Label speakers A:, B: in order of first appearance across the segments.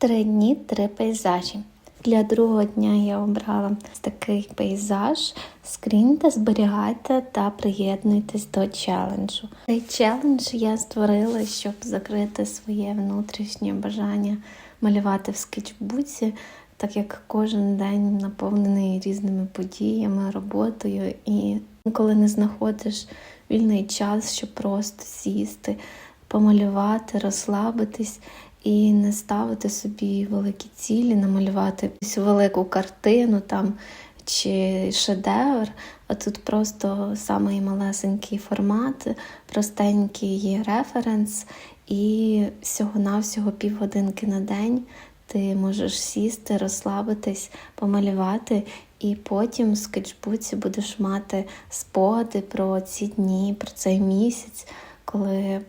A: Три дні, три пейзажі. Для другого дня я обрала такий пейзаж. Скріньте, зберігайте та приєднуйтесь до челенджу. Цей челендж я створила, щоб закрити своє внутрішнє бажання малювати в скетчбуці, так як кожен день наповнений різними подіями, роботою, і коли не знаходиш вільний час, щоб просто сісти, помалювати, розслабитись і не ставити собі великі цілі, намалювати якусь велику картину там чи шедевр, а тут просто самий малесенький формат, простенький референс, і всього-навсього півгодинки на день ти можеш сісти, розслабитись, помалювати, і потім в скетчбуці будеш мати спогади про ці дні, про цей місяць, коли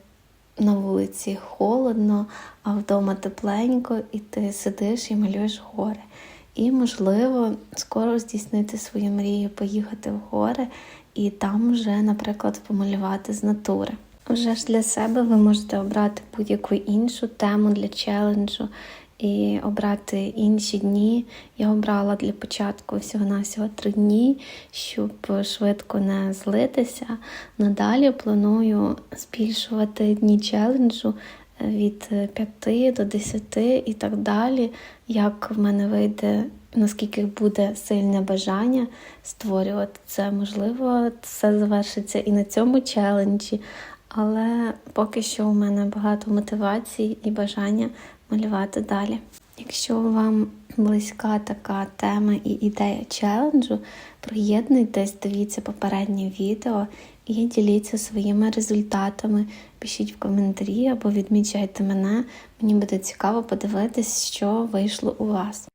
A: на вулиці холодно, а вдома тепленько, і ти сидиш і малюєш гори. І, можливо, скоро здійснити свою мрію, поїхати в гори і там вже, наприклад, помалювати з натури. Вже ж для себе ви можете обрати будь-яку іншу тему для челенджу і обрати інші дні. Я обрала для початку всього-навсього три дні, щоб швидко не злитися. Надалі планую збільшувати дні челенджу від 5 до 10 і так далі, як в мене вийде. Наскільки буде сильне бажання створювати це, можливо, все завершиться і на цьому челенджі, але поки що у мене багато мотивації і бажання малювати далі. Якщо вам близька така тема і ідея челенджу, приєднуйтесь, дивіться попереднє відео і діліться своїми результатами. Пишіть в коментарі або відмічайте мене. Мені буде цікаво подивитись, що вийшло у вас.